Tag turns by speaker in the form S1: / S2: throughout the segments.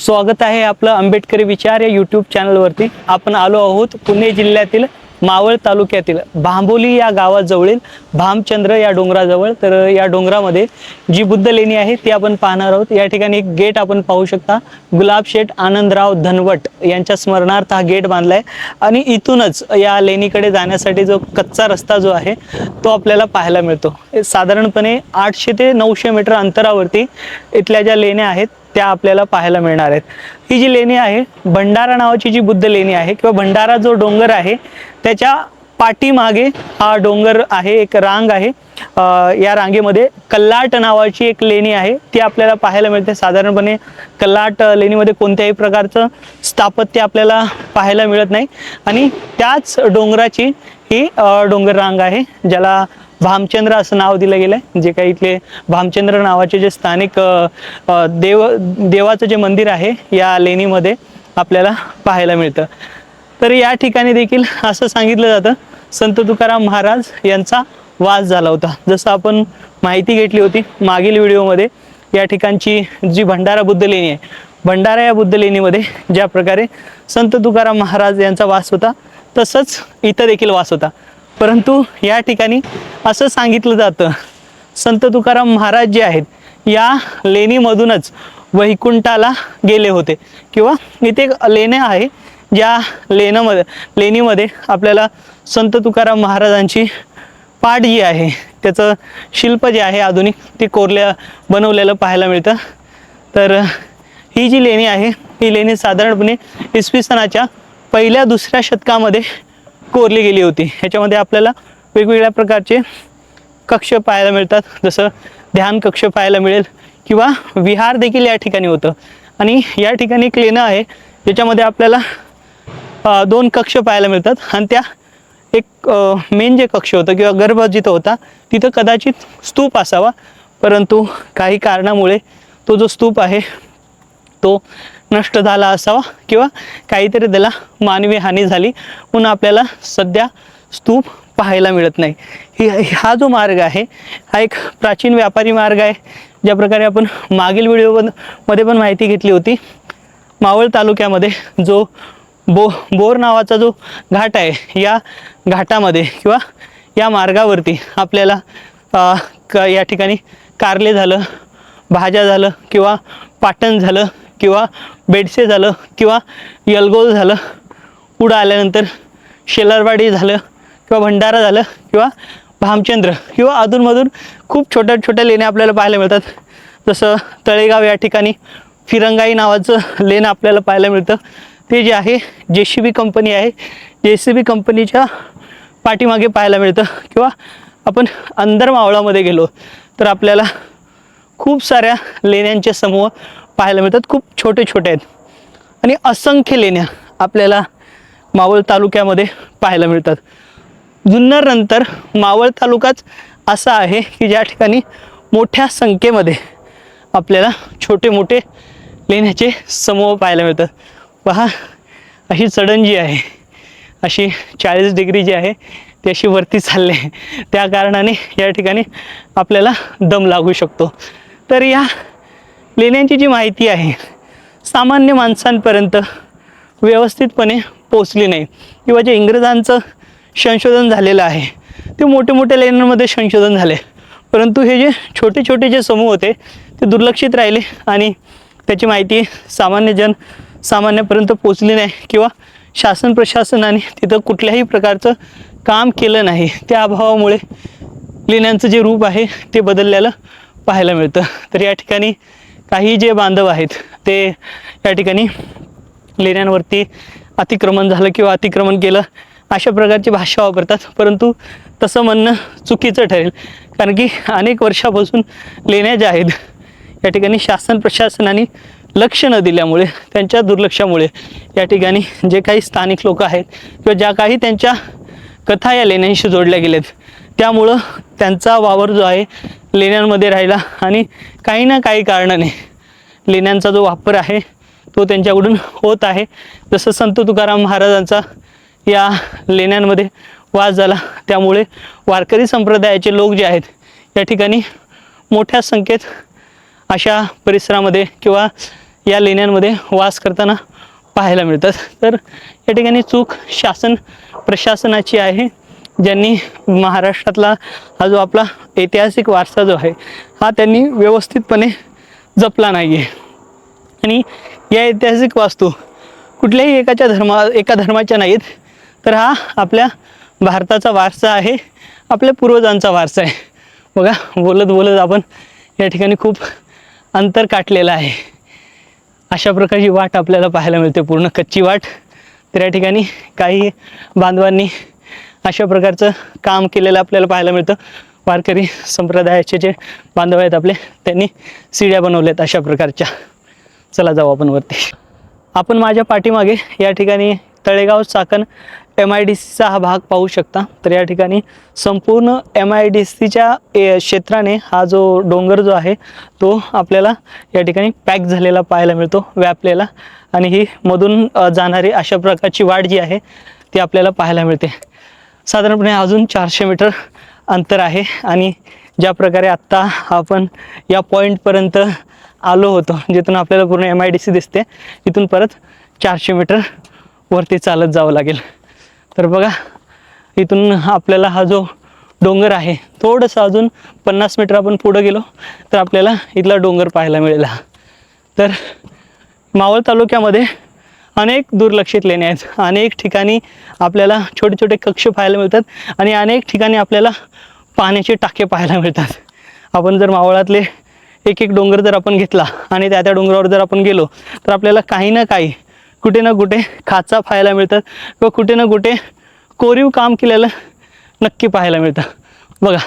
S1: स्वागत आहे आपलं आंबेडकरी विचार या यूट्यूब चॅनलवरती आपण आलो आहोत पुणे जिल्ह्यातील मावळ तालुक्यातील भांबोली या गावाजवळील भामचंद्र या डोंगराजवळ. तर या डोंगरामध्ये जी बुद्ध लेणी आहे ती आपण पाहणार आहोत. या ठिकाणी एक गेट आपण पाहू शकता. गुलाब शेठ आनंदराव धनवट यांच्या स्मरणार्थ हा गेट बांधलाय. आणि इथूनच या लेणीकडे जाण्यासाठी जो कच्चा रस्ता जो आहे तो आपल्याला पाहायला मिळतो. साधारणपणे आठशे ते नऊशे मीटर अंतरावरती इथल्या ज्या लेण्या आहेत त्या आपल्याला पाहायला मिळणार आहेत. ही जी लेणी आहे भंडारा नावाची जी बुद्ध लेणी आहे किंवा भंडारा जो डोंगर आहे त्याच्या पाठीमागे हा डोंगर आहे एक रांग आहे. या रांगेमध्ये कल्लाट नावाची एक लेणी आहे. ती आपल्याला पाहायला मिळते. साधारणपणे कल्लाट लेणीमध्ये कोणत्याही प्रकारचं स्थापत्य आपल्याला पाहायला मिळत नाही. आणि त्याच डोंगराची ही डोंगर रांग आहे ज्याला भामचंद्र असं नाव दिलं गेलं आहे जे काही इथले भामचंद्र नावाचे जे स्थानिक देव देवाचं जे मंदिर आहे या लेणीमध्ये आपल्याला पाहायला मिळतं. तर या ठिकाणी देखील असं सांगितलं जातं संत तुकाराम महाराज यांचा वास झाला होता. जसं आपण माहिती घेतली होती मागील व्हिडिओमध्ये या ठिकाणची जी भंडारा बुद्ध लेणी आहे भंडारा या बुद्ध लेणीमध्ये ज्या प्रकारे संत तुकाराम महाराज यांचा वास होता तसंच इथं देखील वास होता. परंतु या ठिकाणी असं सांगितलं जातं. संत तुकाराम महाराज जे आहेत या लेणीमधूनच वैकुंठाला गेले होते. किंवा इथे एक लेण्या आहे ज्या लेण्यामध्ये लेणीमध्ये आपल्याला संत तुकाराम महाराजांची पाठ जी आहे त्याचं शिल्प जे आहे आधुनिक ते कोरल्या बनवलेलं पाहायला मिळतं. तर ही जी लेणी आहे ही लेणी साधारणपणे इसवी सणाच्या पहिल्या दुसऱ्या शतकामध्ये कोरली गेली होती. ह्याच्यामध्ये आपल्याला वेगवेगळ्या प्रकारचे कक्ष पाहायला मिळतात. जसं ध्यान कक्ष पाहायला मिळेल किंवा विहार देखील या ठिकाणी होतं. आणि या ठिकाणी एक लेणं आहे. ज्याच्यामध्ये आपल्याला दोन कक्ष पाहायला मिळतात. आणि त्या एक मेन जे कक्ष होतं किंवा गर्भ जिथं होता तिथं कदाचित स्तूप असावा. परंतु काही कारणामुळे तो जो स्तूप आहे तो नष्ट झाला असावा किंवा काहीतरी त्याला मानवी हानी झाली म्हणून आपल्याला सध्या स्तूप पाहायला मिळत नाही. ही हा जो मार्ग आहे हा एक प्राचीन व्यापारी मार्ग आहे. ज्या प्रकारे आपण मागील व्हिडिओमध्ये पण माहिती घेतली होती. मावळ तालुक्यामध्ये जो बो बोर नावाचा जो घाट आहे या घाटामध्ये किंवा या मार्गावरती आपल्याला क या ठिकाणी कारले झालं भाज्या झालं किंवा पाटण झालं किंवा बेडसे झालं किंवा यलगोल झालं पुढं आल्यानंतर शेलारवाडी झालं किंवा भंडारा झालं किंवा भामचंद्र किंवा अधूनमधून खूप छोट्या छोट्या लेण्या आपल्याला पाहायला मिळतात. जसं तळेगाव या ठिकाणी फिरंगाई नावाचं लेणं आपल्याला पाहायला मिळतं. ते जे आहे जे सी बी कंपनी आहे. जे सी बी कंपनीच्या पाठीमागे पाहायला मिळतं. किंवा आपण अंदर मावळामध्ये गेलो तर आपल्याला खूप साऱ्या लेण्यांचे समूह पाहायला मिळतात. खूप छोटे छोटे आहेत. आणि असंख्य लेण्या आपल्याला मावळ तालुक्यामध्ये पाहायला मिळतात. जुन्नरनंतर मावळ तालुकाच असा आहे की ज्या ठिकाणी मोठ्या संख्येमध्ये आपल्याला छोटे मोठे लेण्याचे समूह पाहायला मिळतात. पहा अशी चढण जी आहे अशी चाळीस डिग्री जी आहे ती अशी वरती चालली आहे. त्या कारणाने या ठिकाणी आपल्याला दम लागू शकतो. तर या लेण्यांची जी माहिती आहे सामान्य माणसांपर्यंत व्यवस्थितपणे पोचली नाही. किंवा जे इंग्रजांचं संशोधन झालेलं आहे ते मोठे मोठ्या लेण्यांमध्ये संशोधन झाले. परंतु हे जे छोटे छोटे जे समूह होते ते दुर्लक्षित राहिले आणि त्याची माहिती सामान्य जन सामान्यापर्यंत पोचली नाही किंवा शासन प्रशासनाने तिथं कुठल्याही प्रकारचं काम केलं नाही. त्या अभावामुळे लेण्यांचं जे रूप आहे ते बदललेलं पाहायला मिळतं. तर या ठिकाणी काही जे बांधव आहेत ते या ठिकाणी लेण्यांवरती अतिक्रमण झालं किंवा अतिक्रमण केलं अशा प्रकारची भाषा वापरतात. परंतु तसं म्हणणं चुकीचं ठरेल. कारण की अनेक वर्षापासून लेण्या ज्या आहेत या ठिकाणी शासन प्रशासनाने लक्ष न दिल्यामुळे त्यांच्या दुर्लक्षामुळे या ठिकाणी जे काही स्थानिक लोक आहेत किंवा ज्या काही त्यांच्या कथा या लेण्यांशी जोडल्या गेल्या आहेत त्यामुळं त्यांचा वावर जो आहे लेण्यांमध्ये राहिला आणि काही ना काही कारणाने लेण्यांचा जो वापर आहे तो त्यांच्याकडून होत आहे. जसं संत तुकाराम महाराजांचा या लेण्यांमध्ये वास झाला त्यामुळे वारकरी संप्रदायाचे लोक जे आहेत या ठिकाणी मोठ्या संख्येत अशा परिसरामध्ये किंवा या लेण्यांमध्ये वास करताना पाहायला मिळतात. तर या ठिकाणी चूक शासन प्रशासनाची आहे. ज्यांनी महाराष्ट्रातला हा जो आपला ऐतिहासिक वारसा जो आहे हा त्यांनी व्यवस्थितपणे जपला नाही आहे आणि या ऐतिहासिक वास्तू कुठल्याही एकाच्या धर्मा एका धर्माच्या नाहीत तर हा आपल्या भारताचा वारसा आहे आपल्या पूर्वजांचा वारसा आहे. बघा बोलत बोलत आपण या ठिकाणी खूप अंतर काटलेलं आहे. अशा प्रकारची वाट आपल्याला पाहायला मिळते पूर्ण कच्ची वाट. तर या ठिकाणी काही बांधवांनी अशा प्रकारचं काम केलेलं आपल्याला पाहायला मिळतं. वारकरी संप्रदायाचे जे बांधव आहेत आपले त्यांनी सिड्या बनवल्यात अशा प्रकारच्या. चला जाऊ आपण वरती. आपण माझ्या पाठीमागे या ठिकाणी Talegaon Chakan M I D सीचा हा भाग पाहू शकता. तर या ठिकाणी संपूर्ण एम आय डी सीच्या क्षेत्राने हा जो डोंगर जो आहे तो आपल्याला या ठिकाणी पॅक झालेला पाहायला मिळतो. व्यापलेला. आणि ही मधून जाणारी अशा प्रकारची वाट जी आहे ती आपल्याला पाहायला मिळते. साधारणपणे अजून चारशे मीटर अंतर आहे आणि ज्या प्रकारे आत्ता आपण या पॉईंटपर्यंत आलो होतो जिथून आपल्याला पूर्ण एम आय डी सी दिसते तिथून परत चारशे मीटर वरती चालत जावं लागेल. तर बघा इथून आपल्याला हा जो डोंगर आहे थोडंसं अजून पन्नास मीटर आपण पुढं गेलो तर आपल्याला इथला डोंगर पाहायला मिळेल हा. तर मावळ तालुक्यामध्ये अनेक दुर्लक्षित लेणे आहेत. अनेक ठिकाणी आपल्याला छोटे छोटे कक्ष पाहायला मिळतात आणि अनेक ठिकाणी आपल्याला पाण्याचे टाके पाहायला मिळतात. आपण जर मावळातले एक एक डोंगर जर आपण घेतला आणि त्या त्या डोंगरावर जर आपण गेलो तर आपल्याला काही ना काही कुठे ना कुठे खाचा पाहायला मिळतात किंवा कुठे ना कुठे कोरीव काम केलेलं नक्की पाहायला मिळतं. बघा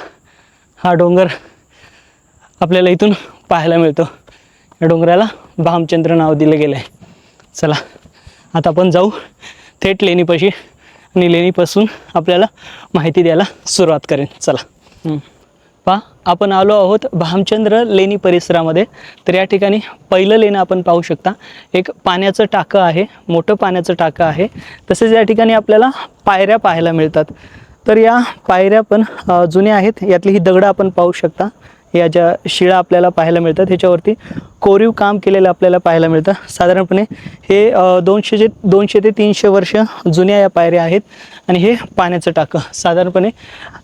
S1: हा डोंगर आपल्याला इथून पाहायला मिळतो. या डोंगराला भामचंद्र नाव दिलं गेलं आहे चला आता आपण जाऊ थेट लेणीपाशी आणि लेणीपासून आपल्याला माहिती द्यायला सुरुवात करेन. चला. पहा आपण आलो आहोत भामचंद्र लेणी परिसरामध्ये. तर या ठिकाणी पहिलं लेणं आपण पाहू शकता. एक पाण्याचं टाकं आहे मोठं पाण्याचं टाकं आहे. तसेच या ठिकाणी आपल्याला पायऱ्या पाहायला मिळतात. तर या पायऱ्या पण जुन्या आहेत. यातली ही दगडं आपण पाहू शकता. या ज्या शिळा आपल्याला पाहायला मिळतात ह्याच्यावरती कोरीव काम केलेलं आपल्याला पाहायला मिळतं. साधारणपणे हे दोनशे जे दोनशे ते तीनशे वर्ष जुन्या या पायऱ्या आहेत आणि हे पाण्याचं टाकं. साधारणपणे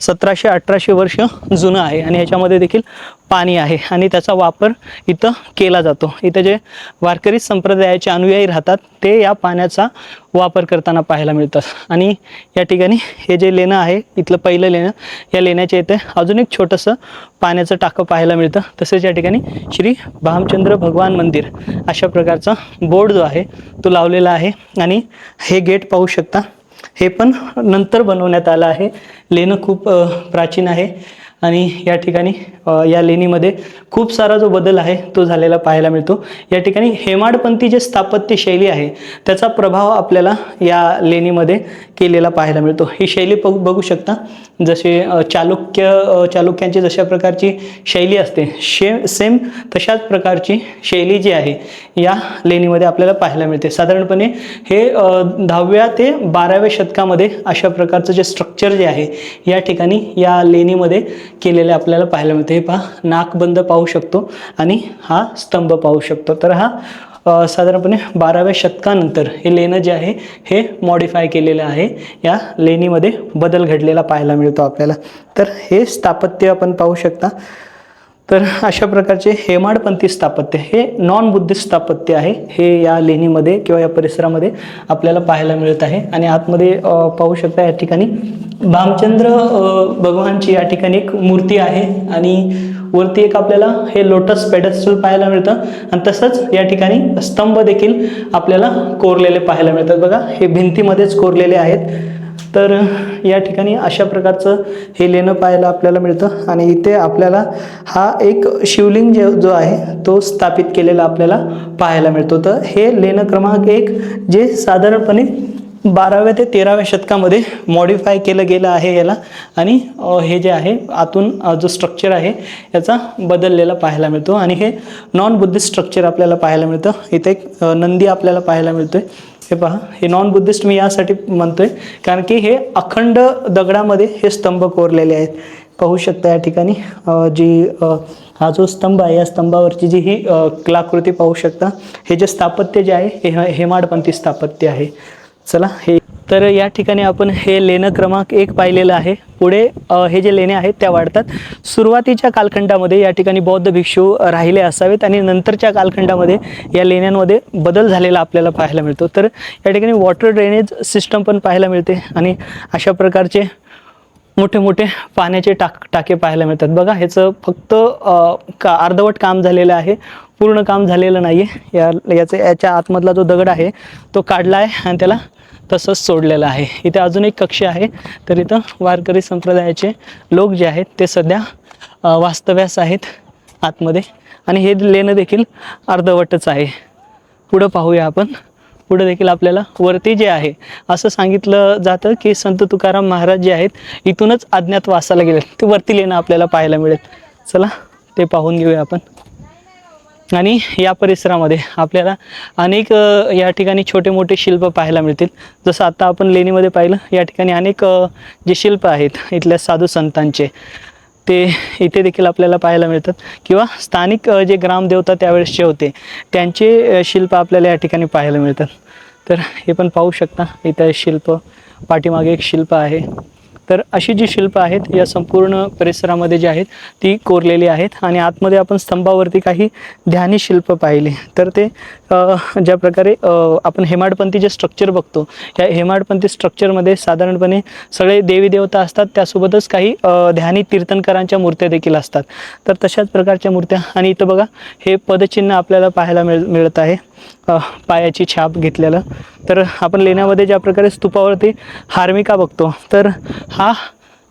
S1: सतराशे अठराशे वर्ष जुनं आहे आणि ह्याच्यामध्ये देखील पाणी आहे आणि त्याचा वापर इथं केला जातो. इथं जे वारकरी संप्रदायाचे अनुयायी राहतात ते या पाण्याचा वापर करताना पाहायला मिळतात. आणि या ठिकाणी हे जे लेणं आहे इथलं पहिलं लेणं या लेण्याच्या इथे अजून एक छोटंसं पाण्याचं टाकं पाहायला मिळतं. तसेच या ठिकाणी श्री भामचंद्र भगवान मंदिर अशा प्रकारचा बोर्ड जो आहे तो लावलेला आहे. आणि हे गेट पाहू शकता हे पण नंतर बनवण्यात आलं आहे. लेणं खूप प्राचीन आहे. आणि या ठिकाणी या लेणीमध्ये खूप सारा जो बदल आहे तो झालेला पाहायला मिळतो. या ठिकाणी हेमाडपंथी जे स्थापत्य शैली आहे त्याचा प्रभाव आपल्याला या लेणीमध्ये केलेला पाहायला मिळतो. ही शैली बघू शकता. जसे चालुक्य चालुक्यांची जशा प्रकारची शैली असते शे सेम तशाच प्रकारची शैली जी आहे या लेणीमध्ये आपल्याला पाहायला मिळते. साधारणपणे हे दहाव्या ते बाराव्या शतकामध्ये अशा प्रकारचं जे स्ट्रक्चर जे आहे या ठिकाणी या लेणीमध्ये केलेले आपल्याला पाहायला मिळते. हे पहा नाकबंद पाहू शकतो आणि हा स्तंभ पाहू शकतो. तर हा साधारणपणे बाराव्या शतकानंतर हे लेणं जे आहे हे मॉडिफाय केलेलं आहे. या लेणीमध्ये बदल घडलेला पाहायला मिळतो आपल्याला. तर हे स्थापत्य आपण पाहू शकता. तर अशा प्रकारचे हेमाडपंथी स्थापत्य हे नॉन बुद्धिस्ट स्थापत्य आहे. हे या लेणीमध्ये किंवा या परिसरामध्ये आपल्याला पाहायला मिळत आहे. आणि आतमध्ये पाहू शकता या ठिकाणी भामचंद्र भगवानची या ठिकाणी एक मूर्ती आहे. आणि वरती एक आपल्याला हे लोटस पेडस्टल पाहायला मिळतं. आणि तसंच या ठिकाणी स्तंभ देखील आपल्याला कोरलेले पाहायला मिळतात. बघा हे भिंतीमध्येच कोरलेले आहेत. तर या ठिकाणी अशा प्रकारचं हे लेणं पाहायला आपल्याला मिळतं. आणि इथे आपल्याला हा एक शिवलिंग जे जो आहे तो स्थापित केलेला आपल्याला पाहायला मिळतो. तर हे लेणं क्रमांक एक जे साधारणपणे बाराव्या ते तेराव्या शतकामध्ये मॉडिफाय केलं गेलं आहे याला. आणि हे जे आहे आतून जो स्ट्रक्चर आहे याचा बदललेला पाहायला मिळतो. आणि हे नॉन बुद्धिस्ट स्ट्रक्चर आपल्याला पाहायला मिळतं. इथे एक नंदी आपल्याला पाहायला मिळतोय. हे पहा हे नॉन बुद्धिस्ट मी यासाठी म्हणतोय कारण की हे अखंड दगडामध्ये हे स्तंभ कोरलेले आहेत. पाहू शकता या ठिकाणी जी हा जो स्तंभ आहे या स्तंभावरची जी ही कलाकृती पाहू शकता. हे जे स्थापत्य जे आहे हे- हेमाडपंथी स्थापत्य आहे. चला हे तर या ठिकाणी आपण हे लेणं क्रमांक एक पाहिलेलं आहे. पुढे हे जे लेणे आहेत त्या वाढतात. सुरुवातीच्या कालखंडामध्ये या ठिकाणी बौद्ध भिक्षू राहिले असावेत आणि नंतरच्या कालखंडामध्ये या लेण्यांमध्ये बदल झालेला आपल्याला पाहायला मिळतो. तर या ठिकाणी वॉटर ड्रेनेज सिस्टम पण पाहायला मिळते आणि अशा प्रकारचे मोठे मोठे पाण्याचे टाक टाके पाहायला मिळतात. बघा ह्याचं फक्त का अर्धवट काम झालेलं आहे. पूर्ण काम झालेलं नाही आहे या याचे याच्या आतमधला जो दगड आहे तो काढला आहे आणि त्याला तसंच सोडलेलं आहे. इथे अजून एक कक्ष आहे. तर इथं वारकरी संप्रदायाचे लोक जे आहेत ते सध्या वास्तव्यास आहेत आतमध्ये. आणि हे लेणं देखील अर्धवटच आहे. पुढं पाहूया आपण. पुढे देखील आपल्याला वरती जे आहे असं सांगितलं जातं की संत तुकाराम महाराज जे आहेत इथूनच अज्ञात वासाला गेले. ते वरती लेणं आपल्याला पाहायला मिळेल. चला ते पाहून घेऊया आपण. आणि या परिसरामध्ये आपल्याला अनेक या ठिकाणी छोटे मोठे शिल्प पाहायला मिळतील. जसं आता आपण लेणीमध्ये पाहिलं या ठिकाणी अनेक जे शिल्प आहेत इथल्या साधू संतांचे. ते इथे देखील आपल्याला पाहायला मिळतात. किंवा स्थानिक जे ग्रामदेवता त्यावेळेसचे होते त्यांचे शिल्प आपल्याला या ठिकाणी पाहायला मिळतात. तर हे पण पाहू शकता इथं शिल्प पाठीमागे एक शिल्प आहे. तर अशी जी शिल्प आहेत या संपूर्ण परिसरामध्ये जी आहेत ती कोरलेली आहेत आणि आतमध्ये आपण स्तंभावरती काही ध्यानी शिल्प पाहिले. तर ते ज्या प्रकारे आपण हेमाडपंथी जे स्ट्रक्चर बघतो या हेमाडपंथी स्ट्रक्चरमध्ये साधारणपणे सगळे देवी देवता असतात. त्यासोबतच काही ध्यानी तीर्थंकरांच्या मूर्त्या देखील असतात. तर तशाच प्रकारच्या मूर्त्या आणि इथं बघा हे पदचिन्ह आपल्याला पाहायला मिळ मिळत आहे. पायाची छाप घेतलेलं. तर आपण लेण्यामध्ये ज्या प्रकारे स्तूपावरती हार्मिका बघतो तर हा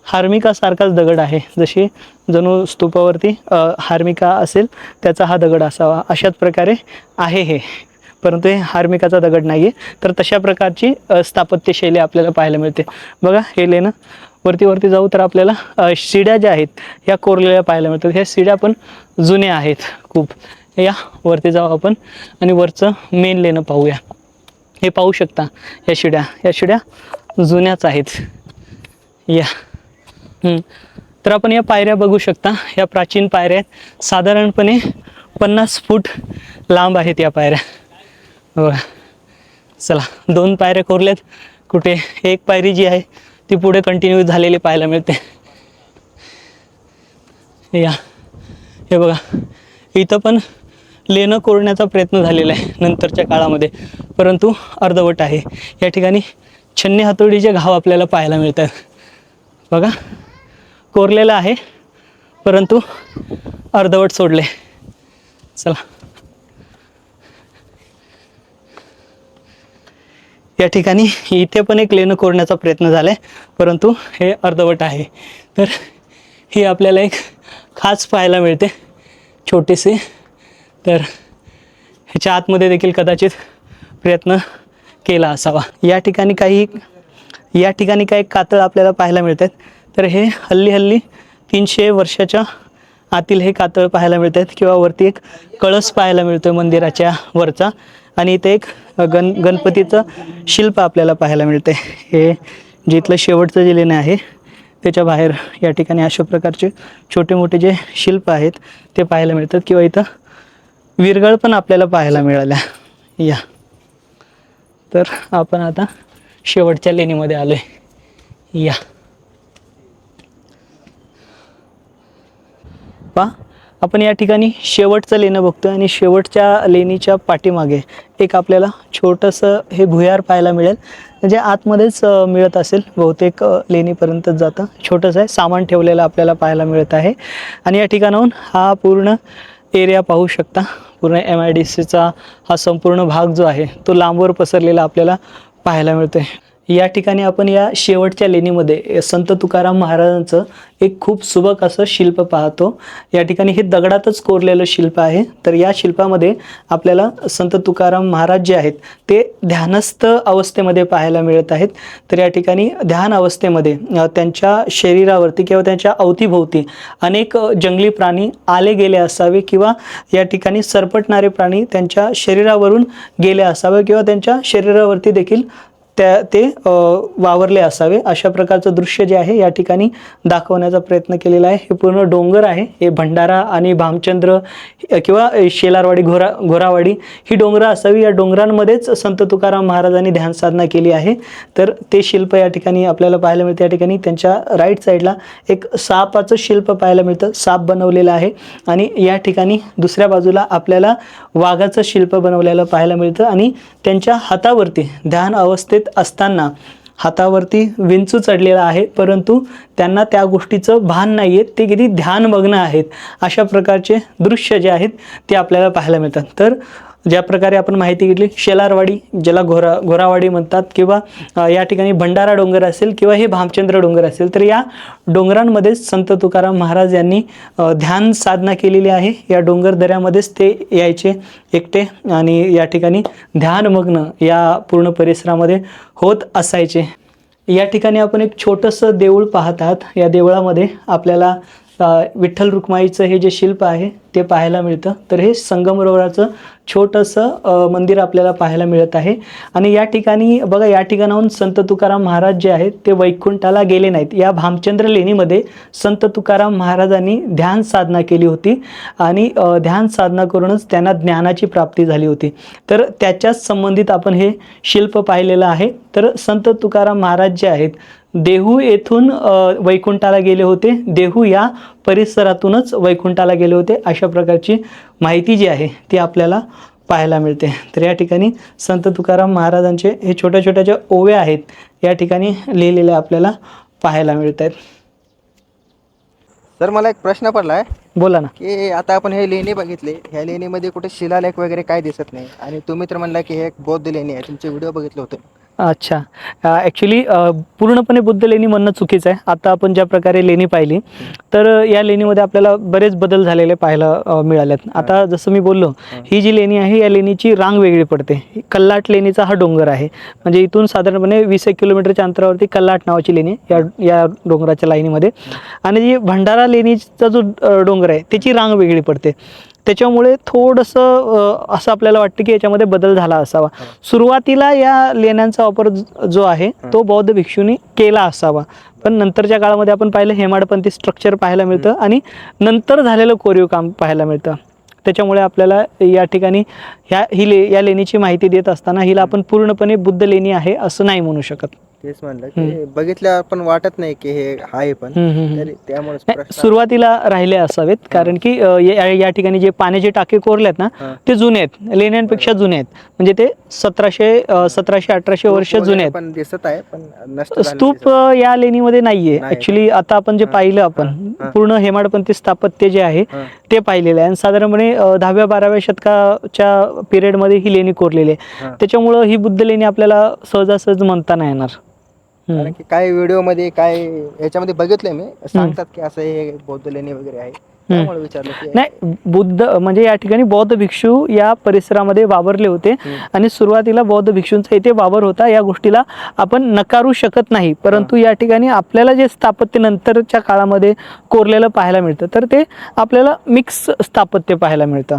S1: हार्मिकासारखाच दगड आहे. जशी जणू स्तूपावरती हार्मिका असेल त्याचा हा दगड असावा. अशाच प्रकारे आहे हे. परंतु हे हार्मिकाचा दगड नाही आहे तर तशा प्रकारची स्थापत्यशैली आपल्याला पाहायला मिळते. बघा हे लेणं वरती वरती जाऊ तर आपल्याला शिड्या ज्या आहेत ह्या कोरलेल्या पाहायला मिळतात. ह्या शिड्या पण जुन्या आहेत खूप. या वरती जाऊ आपण आणि वरचं मेन लेणं पाहूया. हे पाहू शकता या शिड्या. या शिड्या जुन्याच आहेत. या. तर आपण या पायऱ्या बघू शकता. या प्राचीन पायऱ्या आहेत. साधारणपणे पन्नास फूट लांब आहेत या पायऱ्या. बघा. चला दोन पायऱ्या कोरल्यात. कुठे एक पायरी जी आहे ती पुढे कंटिन्यू झालेली पाहायला मिळते. या. हे बघा. इथं पण लेणं कोरण्याचा प्रयत्न झालेला आहे नंतरच्या काळामध्ये. परंतु अर्धवट आहे. या ठिकाणी छन्नी हातोडीचे घाव आपल्याला पाहायला मिळतात. बघा. कोरलेलं आहे परंतु अर्धवट सोडले. चला. या ठिकाणी इथे पण एक लेणं कोरण्याचा प्रयत्न झाला आहे परंतु हे अर्धवट आहे. तर ही आपल्याला एक खाच पाहायला मिळते छोटीशी तर ह्याच्या आतमध्ये देखील कदाचित प्रयत्न केला असावा. या ठिकाणी काही या ठिकाणी काही कातळ आपल्याला पाहायला मिळतात. तर हे हल्ली हल्ली तीनशे वर्षाच्या आतील हे कातळ पाहायला मिळत आहेत किंवा वरती एक कळस पाहायला मिळतो मंदिराच्या वरचा. आणि इथे एक गण गणपतीचं शिल्प आपल्याला पाहायला मिळते हे जिथलं शेवटचं जे लेणं आहे त्याच्या बाहेर या ठिकाणी अशा प्रकारचे छोटे मोठे जे शिल्प आहेत ते पाहायला मिळतात. किंवा इथं विरगळ पण आपल्याला पाहायला मिळाल्या. या. तर आपण आता शेवटच्या लेणीमध्ये आलो आहे या. पा. आपण या ठिकाणी शेवटचं लेणं बघतोय आणि शेवटच्या लेणीच्या पाठीमागे एक आपल्याला छोटंसं हे भुयार पाहायला मिळेल. म्हणजे आतमध्येच मिळत असेल बहुतेक लेणीपर्यंतच जातं. छोटंसं आहे सामान ठेवलेलं आपल्याला पाहायला मिळत आहे. आणि या ठिकाणाहून हा पूर्ण एरिया पाहू शकता. पूर्ण एम आय डी सीचा हा संपूर्ण भाग जो आहे तो लांबवर पसरलेला आपल्याला पाहायला मिळतोय. या ठिकाणी आपण या शेवटच्या लेणीमध्ये संत तुकाराम महाराजांचं एक खूप सुबक असं शिल्प पाहतो. या ठिकाणी हे दगडातच कोरलेलं शिल्प आहे. तर या शिल्पामध्ये आपल्याला संत तुकाराम महाराज जे आहेत ते ध्यानस्थ अवस्थेमध्ये पाहायला मिळत आहेत. तर या ठिकाणी ध्यान अवस्थेमध्ये त्यांच्या शरीरावरती किंवा त्यांच्या अवतीभोवती अनेक जंगली प्राणी आले गेले असावे किंवा या ठिकाणी सरपटणारे प्राणी त्यांच्या शरीरावरून गेले असावे किंवा त्यांच्या शरीरावरती देखील त्या ते वावरले असावे. अशा प्रकारचं दृश्य जे आहे या ठिकाणी दाखवण्याचा प्रयत्न केलेला आहे. हे पूर्ण डोंगर आहे. हे भंडारा आणि भामचंद्र किंवा शेलारवाडी घोरा घोरावाडी ही डोंगरं असावी. या डोंगरांमध्येच संत तुकाराम महाराजांनी ध्यान साधना केली आहे. तर ते शिल्प या ठिकाणी आपल्याला पाहायला मिळतं. या ठिकाणी त्यांच्या राईट साईडला एक सापाचं शिल्प पाहायला मिळतं. साप बनवलेलं आहे. आणि या ठिकाणी दुसऱ्या बाजूला आपल्याला वाघाचं शिल्प बनवलेलं पाहायला मिळतं. आणि त्यांच्या हातावरती ध्यान अवस्थेत असताना हातावरती विंचू चढलेला आहे परंतु त्यांना त्या गोष्टीचं भान नाही आहे ते किती ध्यानमग्न आहेत अशा प्रकारचे दृश्य जे आहेत ते आपल्याला पाहायला मिळतात. तर ज्या प्रकारे आपण माहिती घेतली शेलारवाडी ज्याला घोरा घोरावाडी म्हणतात किंवा या ठिकाणी भंडारा डोंगर असेल किंवा हे भामचंद्र डोंगर असेल तर या डोंगरांमध्ये संत तुकाराम महाराज यांनी ध्यान साधना केलेली आहे. या डोंगर दऱ्यामध्येच ते यायचे एकटे आणि या ठिकाणी ध्यानमग्न या पूर्ण परिसरामध्ये होत असायचे. या ठिकाणी आपण एक छोटंसं देऊळ पाहत आहात. या देवळामध्ये आपल्याला विठ्ठल रुक्माईचं हे जे शिल्प आहे ते पाहायला मिळतं. तर हे संगमरवराचं छोटंसं मंदिर आपल्याला पाहायला मिळत आहे. आणि या ठिकाणी बघा या ठिकाणाहून संत तुकाराम महाराज जे आहेत ते वैकुंठाला गेले नाहीत. या भामचंद्र लेणीमध्ये संत तुकाराम महाराजांनी ध्यान साधना केली होती. आणि ध्यान साधना करूनच त्यांना ज्ञानाची प्राप्ती झाली होती. तर त्याच्याच संबंधित आपण हे शिल्प पाहिलेलं आहे. तर संत तुकाराम महाराज जे आहेत देहू येथून वैकुंठाला गेले होते. देहू या परिसरातूनच वैकुंठाला गेले होते. अशा प्रकारची माहिती जी आहे ती आपल्याला पाहायला मिळते. तर या ठिकाणी संत तुकाराम महाराजांचे हे छोट्या छोट्या ज्या ओव्या आहेत या ठिकाणी लिहिलेल्या आपल्याला पाहायला मिळत आहेत
S2: सर मला एक प्रश्न पडला आहे
S1: बोला ना.
S2: की आता आपण हे लेणी बघितले. ह्या लेणीमध्ये कुठे शिलालेख वगैरे काय दिसत नाही. आणि तुम्ही तर म्हणला की हे एक बौद्ध लेणी आहे. तुमचे व्हिडिओ बघितले होते.
S1: अच्छा. ॲक्च्युली पूर्णपणे बुद्ध लेणी म्हणणं चुकीचं आहे. आता आपण ज्या प्रकारे लेणी पाहिली तर या लेणीमध्ये आपल्याला बरेच बदल झालेले पाहायला मिळालेत. आता जसं मी बोललो ही. जी लेणी आहे या लेणीची रांग वेगळी पडते. कल्लाट लेणीचा हा डोंगर आहे. म्हणजे इथून साधारणपणे वीस एक किलोमीटरच्या अंतरावरती कल्लाट नावाची लेणी या या डोंगराच्या लाईनीमध्ये. आणि जी भंडारा लेणीचा जो डोंगर आहे त्याची रांग वेगळी पडते. त्याच्यामुळे थोडंसं असं आपल्याला वाटतं की याच्यामध्ये बदल झाला असावा. सुरुवातीला या लेण्यांचा वापर ज- जो आहे तो बौद्ध भिक्षूंनी केला असावा. पण नंतरच्या काळामध्ये आपण पाहिलं हेमाडपंथी स्ट्रक्चर पाहायला मिळतं आणि नंतर झालेलं कोरीव काम पाहायला मिळतं. त्याच्यामुळे आपल्याला या ठिकाणी ह्या ही ले या लेणीची माहिती देत असताना हिला आपण पूर्णपणे बुद्ध लेणी आहे असं नाही म्हणू शकत.
S2: तेच म्हणलं की बघितल्या पण वाटत नाही की हे आहे पण. तरी त्यामुळे
S1: सुरुवातीला राहिले असावेत कारण की या ठिकाणी जे पाण्याचे टाके कोरलेत ना. ते जुने आहेत लेण्यांपेक्षा जुने आहेत म्हणजे ते सतराशे सतराशे अठराशे वर्ष जुने आहेत
S2: पण दिसत आहे पण
S1: स्तूप या लेणीमध्ये नाहीये
S2: नाही.
S1: ऍक्च्युली आता आपण जे पाहिलं आपण. पूर्ण हेमाडपंथी स्थापत्य जे आहे. ते पाहिलेलं आहे आणि साधारणपणे दहाव्या बाराव्या शतकाच्या पिरियडमध्ये ही लेणी कोरलेली आहे. त्याच्यामुळं ही बुद्ध लेणी आपल्याला सहजासहज म्हणता नाही येणार.
S2: कारण की काय व्हिडिओमध्ये काय याच्यामध्ये बघितलंय मी सांगतात की असं हे बौद्ध लेणी वगैरे आहे. त्यामुळे विचारलं की
S1: नाही बुद्ध म्हणजे या ठिकाणी बौद्ध भिक्षू या परिसरामध्ये वावरले होते आणि सुरुवातीला बौद्ध भिक्षूंचा इथे वावर होता. या गोष्टीला आपण नकारू शकत नाही. परंतु या ठिकाणी आपल्याला जे स्थापत्य नंतरच्या काळामध्ये कोरलेलं पाहायला मिळतं तर ते आपल्याला मिक्स स्थापत्य पाहायला मिळतं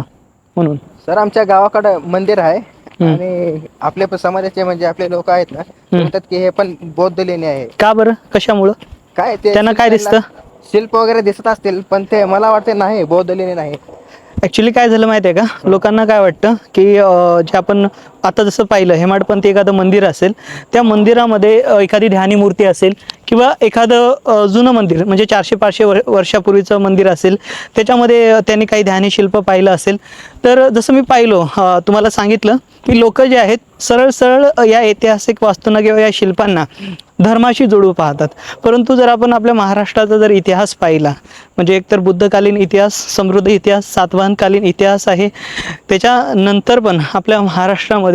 S1: म्हणून.
S2: सर आमच्या गावाकडे मंदिर आहे. आणि आपल्या समाजाचे म्हणजे आपले लोक आहेत ना ते म्हणतात की हे पण बौद्ध लेणी आहे.
S1: का बरं? कशामुळं?
S2: काय ते
S1: त्यांना काय दिसतं?
S2: शिल्प वगैरे दिसत असतील पण ते मला वाटते नाही बौद्ध लेणी नाही.
S1: ॲक्च्युली काय झालं माहिती आहे का लोकांना काय वाटतं की अं, जे आपण आता जसं पाहिलं हेमाडपंथी एखादं मंदिर असेल त्या मंदिरामध्ये एखादी ध्यानी मूर्ती असेल किंवा एखादं जुनं मंदिर म्हणजे चारशे पाचशे वर वर्षापूर्वीचं मंदिर असेल त्याच्यामध्ये त्यांनी काही ध्यानी शिल्प पाहिलं असेल तर जसं मी पाहिलो तुम्हाला सांगितलं की लोक जे आहेत सरळ सरळ या ऐतिहासिक वास्तूंना किंवा या शिल्पांना धर्माशी जोडू पाहतात. परंतु जर आपण आपल्या महाराष्ट्राचा जर इतिहास पाहिला म्हणजे एकतर बुद्धकालीन इतिहास समृद्ध इतिहास सातवाहनकालीन इतिहास आहे त्याच्यानंतर पण आपल्या महाराष्ट्रामध्ये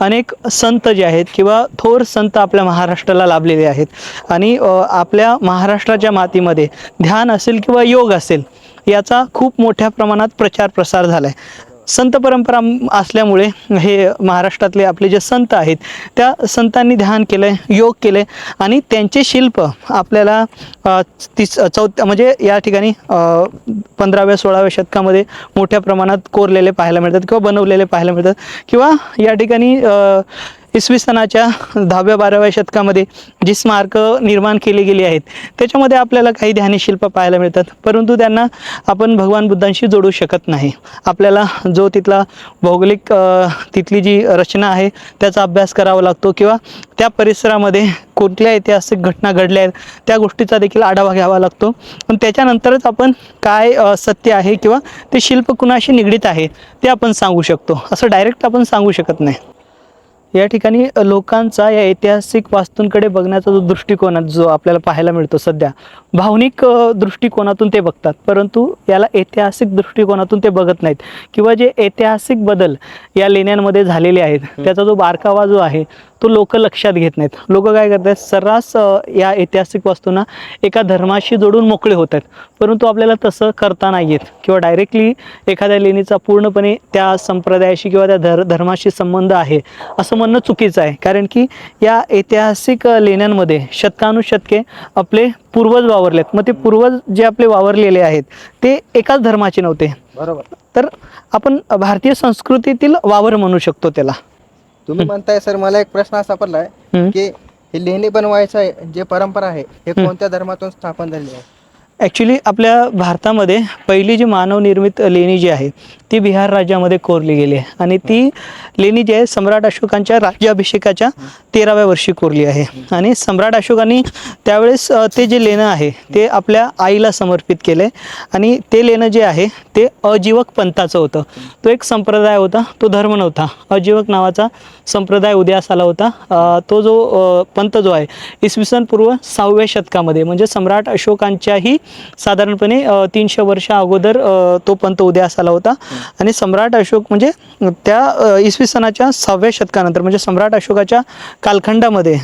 S1: अनेक संत जे आहेत किंवा थोर संत आपल्या महाराष्ट्राला लाभलेले आहेत. आणि आपल्या महाराष्ट्राच्या मातीमध्ये ध्यान असेल किंवा योग असेल याचा खूप मोठ्या प्रमाणात प्रचार प्रसार झाला आहे संत परंपरा असल्यामुळे हे महाराष्ट्रातले आपले जे संत आहेत त्या संतांनी ध्यान केलं आहे योग केले आणि त्यांचे शिल्प आपल्याला तीस चौथ्या म्हणजे या ठिकाणी पंधराव्या सोळाव्या शतकामध्ये मोठ्या प्रमाणात कोरलेले पाहायला मिळतात किंवा बनवलेले पाहायला मिळतात किंवा या ठिकाणी इसवी सणाच्या दहाव्या बाराव्या शतकामध्ये जी स्मारकं निर्माण केली गेली आहेत त्याच्यामध्ये आपल्याला काही ध्यानी शिल्प पाहायला मिळतात. परंतु त्यांना आपण भगवान बुद्धांशी जोडू शकत नाही. आपल्याला जो तिथला भौगोलिक तिथली जी रचना आहे त्याचा अभ्यास करावा लागतो किंवा त्या परिसरामध्ये कुठल्या ऐतिहासिक घटना घडल्या आहेत त्या गोष्टीचा देखील आढावा घ्यावा लागतो. पण त्याच्यानंतरच आपण काय सत्य आहे किंवा ते शिल्प कुणाशी निगडीत आहे ते आपण सांगू शकतो. असं डायरेक्ट आपण सांगू शकत नाही. या ठिकाणी लोकांचा या ऐतिहासिक वास्तूंकडे बघण्याचा जो दृष्टिकोन आहे, जो आपल्याला पाहायला मिळतो सध्या भावनिक दृष्टिकोनातून ते बघतात. परंतु याला ऐतिहासिक दृष्टिकोनातून ते बघत नाहीत. किंवा जे ऐतिहासिक बदल या लेण्यांमध्ये झालेले आहेत त्याचा जो बारकावा जो आहे तो लोक लक्षात घेत नाहीत. लोक काय करतात सर्रास या ऐतिहासिक वस्तूंना एका धर्माशी जोडून मोकळे होत आहेत परंतु आपल्याला तसं करता नाही येत. किंवा डायरेक्टली एखाद्या लेणीचा पूर्णपणे त्या संप्रदायाशी किंवा त्या धर धर्माशी संबंध आहे असं म्हणणं चुकीचं आहे. कारण की या ऐतिहासिक लेण्यांमध्ये शतकानुशतके आपले पूर्वज वावरलेत. मग ते पूर्वज जे आपले वावरलेले आहेत ते एकाच धर्माचे नव्हते.
S2: बरोबर.
S1: तर आपण भारतीय संस्कृतीतील वावर म्हणू शकतो त्याला.
S2: तुम्ही म्हणताय सर मला एक प्रश्न असा पडलाय
S1: हम्म.
S2: की हे लेणी बनवायचा जे परंपरा आहे हे कोणत्या धर्मातून स्थापन झाली आहे?
S1: ॲक्च्युली आपल्या भारतामध्ये पहिली जी मानवनिर्मित लेणी जी आहे ती बिहार राज्यामध्ये कोरली गेली आहे. आणि ती लेणी जी आहे सम्राट अशोकांच्या राज्याभिषेकाच्या तेराव्या वर्षी कोरली आहे. आणि सम्राट अशोकांनी त्यावेळेस ते जे लेणं आहे ते आपल्या आईला समर्पित केलं आहे आणि ते लेणं जे आहे ते अजीवक पंथाचं होतं. तो एक संप्रदाय होता तो धर्म नव्हता. अजीवक नावाचा संप्रदाय उदयास आला होता. तो जो पंथ जो आहे इसवी सन पूर्व सहाव्या शतकामध्ये म्हणजे सम्राट अशोकांच्याही साधारणपणे तीनशे वर्ष अगोदर तो पंत उदयास आला होता. आणि सम्राट अशोक म्हणजे त्या इसवी सणाच्या सहाव्या शतकानंतर म्हणजे सम्राट अशोकाच्या कालखंडामध्ये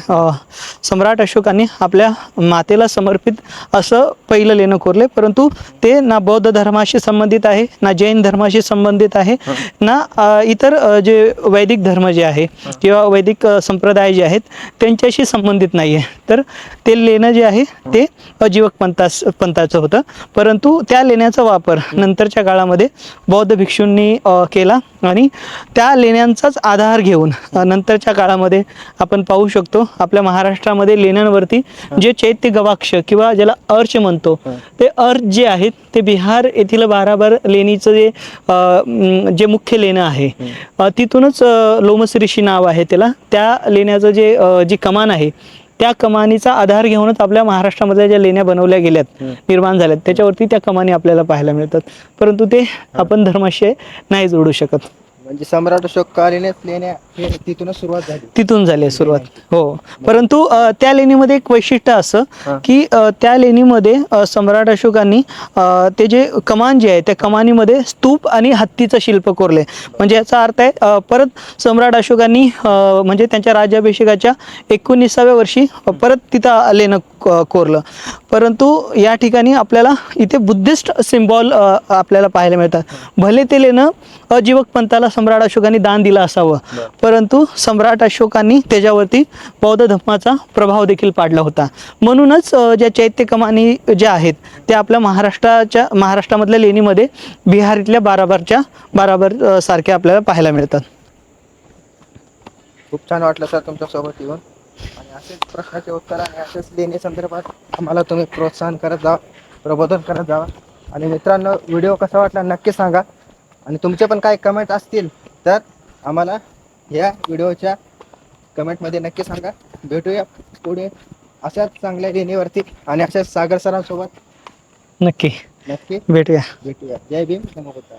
S1: सम्राट अशोकांनी आपल्या मातेला समर्पित असं पहिलं लेणं कोरले. परंतु ते ना बौद्ध धर्माशी संबंधित आहे ना जैन धर्माशी संबंधित आहे ना इतर जे वैदिक धर्म जे आहे किंवा वैदिक संप्रदाय जे आहेत त्यांच्याशी संबंधित नाही आहे तर ते लेणं जे आहे ते अजीवक पंथास पंथाचं होतं. परंतु त्या लेण्याचा वापर नंतरच्या काळामध्ये बौद्ध भिक्षूंनी केला आणि त्या लेण्यांचाच आधार घेऊन नंतरच्या काळामध्ये आपण पाहू शकतो आपल्या महाराष्ट्रामध्ये लेण्यांवरती जे चैत्य गवाक्ष किंवा ज्याला अर्च म्हणतो ते अर्च जे आहेत ते बिहार येथील बाराबार लेणीचं जे जे मुख्य लेणं आहे तिथूनच लोमस ऋषी नाव आहे त्याला. त्या लेण्याचं जे जी कमान आहे त्या कमानीचा आधार घेऊनच आपल्या महाराष्ट्रामधल्या ज्या लेण्या बनवल्या गेल्यात निर्माण झाल्यात त्याच्यावरती त्या कमानी आपल्याला पाहायला मिळतात. परंतु ते आपण धर्माशी नाही जोडू शकत.
S2: म्हणजे सम्राट अशोक कालीनच लेण्या हे तिथूनच सुरुवात झाली.
S1: तिथून झाली सुरुवात. हो. परंतु अ, त्या लेणीमध्ये एक वैशिष्ट्य असं. की अ, त्या लेणीमध्ये अ, सम्राट अशोकांनी अ, ते जे कमान जे आहे त्या कमानीमध्ये स्तूप आणि हत्तीचं शिल्प कोरले. म्हणजे याचा अर्थ आहे अ, परत सम्राट अशोकांनी अ, म्हणजे त्यांच्या राज्याभिषेकाच्या एकोणीसाव्या वर्षी अ, परत तिथं लेणं क- कोरलं. परंतु या ठिकाणी आपल्याला इथे बुद्धिस्ट सिम्बॉल आपल्याला पाहायला मिळतात. भले ते लेणं अजीवक पंथाला सम्राट अशोकांनी दान दिलं असावं. परंतु सम्राट अशोकांनी त्याच्यावरती बौद्ध धर्माचा प्रभाव देखील पाडला होता. म्हणूनच ज्या चैत्य कमानी ज्या आहेत त्या आपल्या महाराष्ट्राच्या महाराष्ट्रामधल्या लेणीमध्ये बिहारीतल्या बाराबारच्या बाराबार सारख्या आपल्याला पाहायला मिळतात.
S2: खूप छान वाटलं सर तुमच्यासोबत येऊन. आणि असेच प्रश्नाचे उत्तर आणि असेच लेणी संदर्भात आम्हाला तुम्ही प्रोत्साहन करत जा प्रबोधन करत जावा आणि मित्रांनो व्हिडिओ कसा वाटला नक्की सांगा. आणि तुमचे पण काही कमेंट असतील तर आम्हाला या व्हिडिओच्या कमेंटमध्ये नक्की सांगा. भेटूया पुढे अशाच चांगल्या लेणीवरती आणि अशाच सागर सरांसोबत.
S1: नक्की.
S2: नक्की.
S1: भेटूया.
S2: भेटूया. जय भीम. बुद्धाय